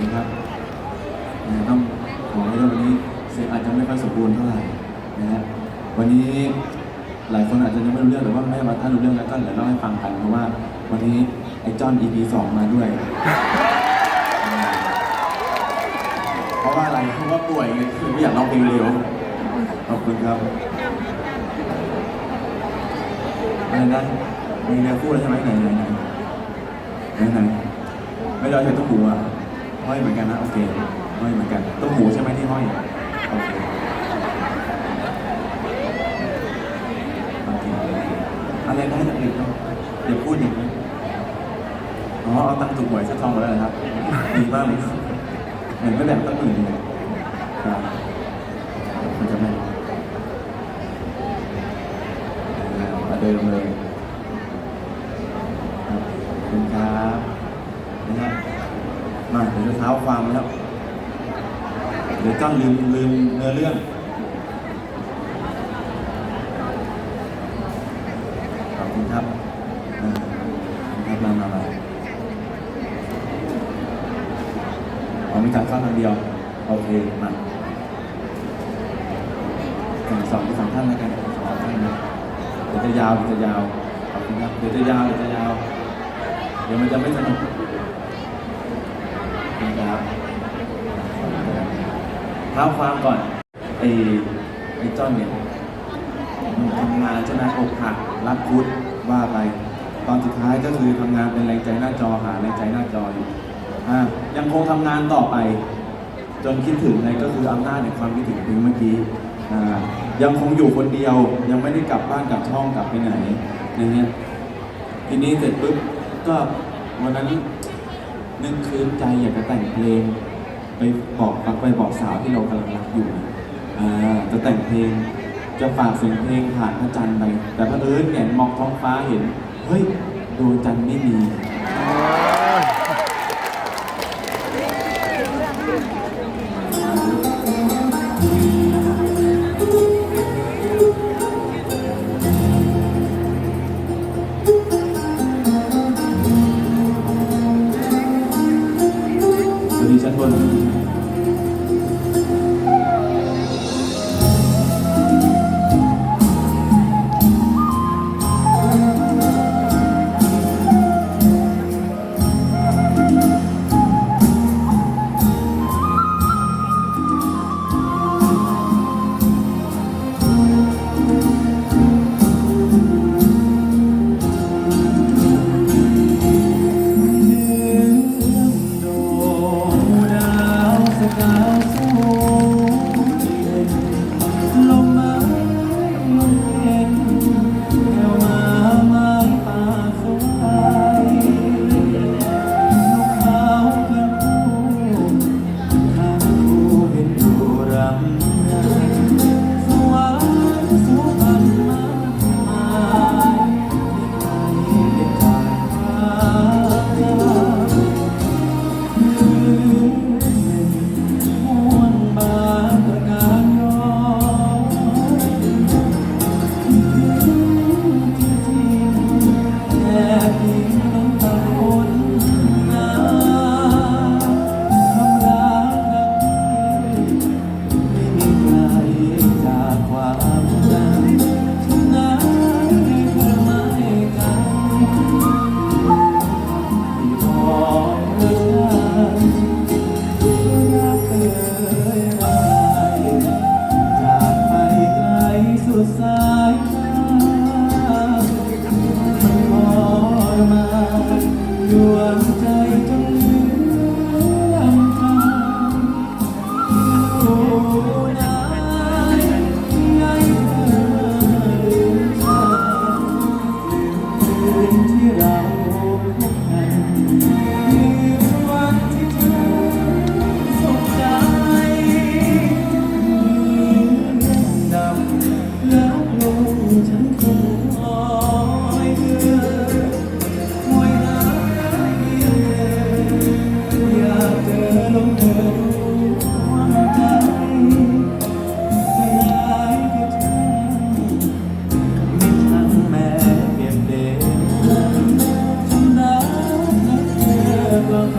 นะครับนะต้องขอให้วันนี้เสียงอาจจะไม่ค่อยสมบูรณ์เท่าไหร่นะฮะวันนี้หลายคนอาจจะยังไม่รู้เรื่องแต่ว่าไม่ว่าท่านรู้เรื่องแล้วก็เดี๋ยวเล่าให้ฟังกันเพราะว่า วันนี้ไอ้จอน EP สองมาด้วย เพราะว่าอะไรเพราะว่าป่วยไงคือไม่อยากร้องเพลงเร็วขอบคุณครับอะไรนะมีเนื้อคู่แล้วใช่ไหมไหนไหนไหนไหนไม่ได้ใช้ตุ้มหูอะ ห้อยเหมือนกันนะโอเคห้อยเหมือนกันตุ้มหูใช่ไหมที่ห้อยโอเคโอเคอะไรได้จากเด็กเนาะอย่าพูดอย่างนี้อ๋อเอาตังค์ถูกหวยสักทองมาแล้วนะครับดีมากเลยเห็นไม่แบ่งตั้งหมื่นเลยครับมันจะไม่เดิมเลยครับขอบคุณครับนะฮะ มาเดี๋ยวจะเท้าความแล้ว เดี๋ยวจ้อนลืมลืมเนื้อเรื่องขอบคุณครับครับมามามาเอามีการเข้าทางเดียว โอเค มาสองสองสองท่านแล้วกันสองท่านนะเดี๋ยวจะยาวเดี๋ยวจะยาวขอบคุณครับเดี๋ยวจะยาวเดี๋ยวจะยาว เดี๋ยวมันจะไม่สนุกนะครับ เท้าความก่อนไอ้ไอ้จ้อนเนี่ยมันทำงานใช่ไหมอกหักรับพุทธว่าไป ตอนสุดท้ายก็คือทำงานเป็นแรงใจหน้าจอหาแรงใจหน้าจออยู่อะยังคงทำงานต่อไป จนคิดถึงในก็คืออำนาจในความคิดถึงเมื่อกี้อ่ายังคงอยู่คนเดียวยังไม่ได้กลับบ้านกลับช่องกลับไปไหนอย่างเงี้ทีนี้เสร็จปุ๊บก็วันนั้นนึกคืนใจอยากจะแต่งเพลง ไปบอกรักไปบอกสาวที่เรากำลังรักอยู่อ่าจะแต่งเพลงจะฝากเสียงเพลงผ่านพระจันทร์ไป แต่พระเอิญแงนมองท้องฟ้าเห็น เฮ้ยดวงจันทร์ไม่มี สวัสดีชั้นบน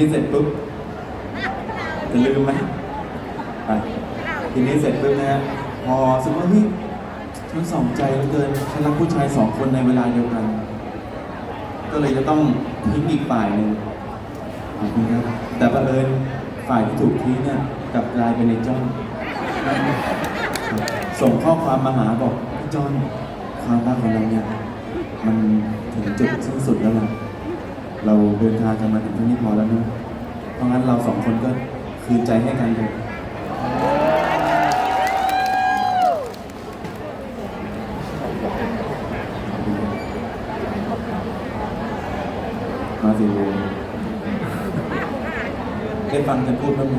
นี้เสร็จปุ๊บจะลืมไหมทีนี้เสร็จปุ๊บนะฮะพอสมมติว่าเฮ้ยฉันสองใจเหลือเกินฉันรักผู้ชายสองคนในเวลาเดียวกัน ก็เลยจะต้องทิ้งอีกฝ่ายหนึ่งขอบคุณครับแต่บังเอิญฝ่ายที่ถูกทิ้งเนี่ยกลับกลายเป็นในจ้อนส่งข้อความมาหาบอกพี่จอนความรักของเราเนี่ยมันถึงจุดสิ้นสุดแล้วล่ะ เราเดินทางกันมาถึงที่นี่พอแล้วนะ เพราะงั้นเราสองคนก็คืนใจให้กันเถอะมาสิโวได้ฟังกันพูดบ้างไหม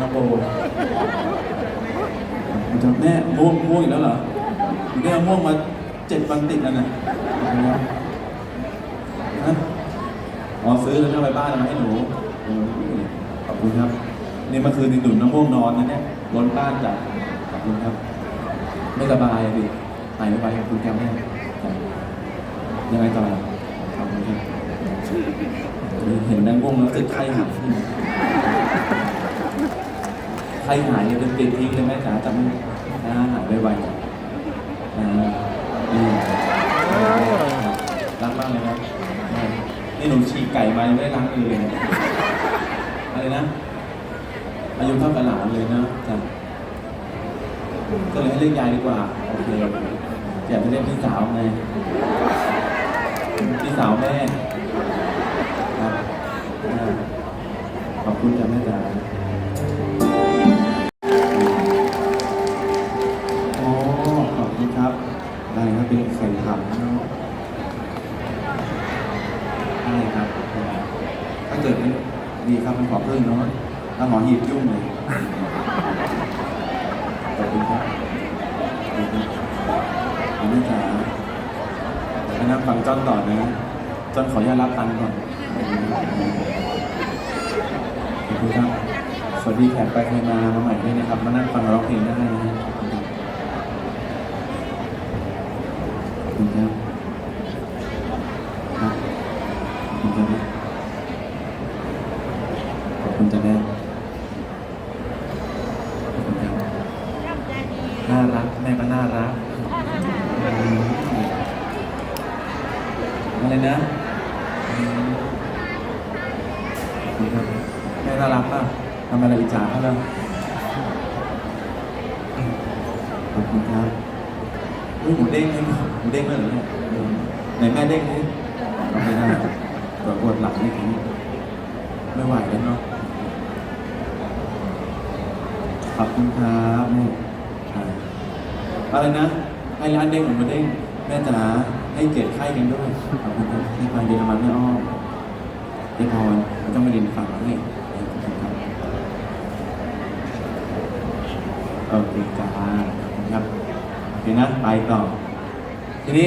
น้องโบจะแม่ม่วงม่วงอีกแล้วเหรออยู่ได้ม่วงมาเจ็ดวันติดแล้วนะ ขอบคุณครับฮะอ๋อซื้อแล้วก็ไปบ้านเอามาให้หนูเออขอบคุณครับ นี่เมื่อคืนนี่หนุนน้ำม่วงนอนนะเนี่ยล้นบ้านจัดขอบคุณครับ ไม่สบายดิหายไม่ไปขอบคุณครับแม่ครับยังไงต่อขอบคุณครับเห็นน้ำม่วงแล้วรู้สึกไข้หายขึ้นไข้หายเนี่ยเป็นเปลี่ยนทิ้งเลยแม่จ๋าจำไม่ได้หายไวๆอ่าดีรักมากเลยครับ นี่หนูฉีกไก่มายังไม่ได้ล้างมือเลยนะอะไรนะ อายุเท่ากับหลานเลยนะจ้ะก็เลยให้เรียกยายดีกว่า โอเคอยากจะเรียกพี่สาวไงพี่สาวแม่ครับขอบคุณจ้ะแม่จ๋าโอ้ขอบคุณครับได้ครับเป็นไข่ผับเนาะได้ครับ ถ้าเกิดมัน ดีครับมันขอเพิ่มเนาะถ้าหมอหีบยุ่งเลยขอบคุณครับขอบคุณขอบคุณจ๋าไปนั่งฟังจ้อนต่อนะจ้อนขออนุญาตรับตังค์ก่อนขอบคุณครับ สวัสดีแขกไปใครมามาใหม่ด้วยนะครับ มานั่งฟังเราร้องเพลงได้นะฮะขอบคุณครับครับขอบคุณครับขอบ คุณจ้าแม่น่ารักแม่ก็น่ารักอะไรนะแม่น่ารักป่ะทำอะไรอิจฉาเขาแล้วขอบคุณครับอุ้ยหมูเด้งให้หมูเด้งเลยเหรอเนี่ยอืมไหนแม่เด้งนี่ไม่ได้ปวดหลังนี่ไม่ไหวแล้วเนาะ ขอบคุณครับแม่อะไรนะให้ร้านเด้งเหมือนมาเด้งแม่จ๋าให้เกียรติไข่กันด้วยขอบคุณครับให้พานเยอรมันไม่อ้อมให้พรเราต้องมาเรียนฟังให้ขอบคุณครับโอเคจ้าขอบคุณครับโอเคนะไปต่อทีนี้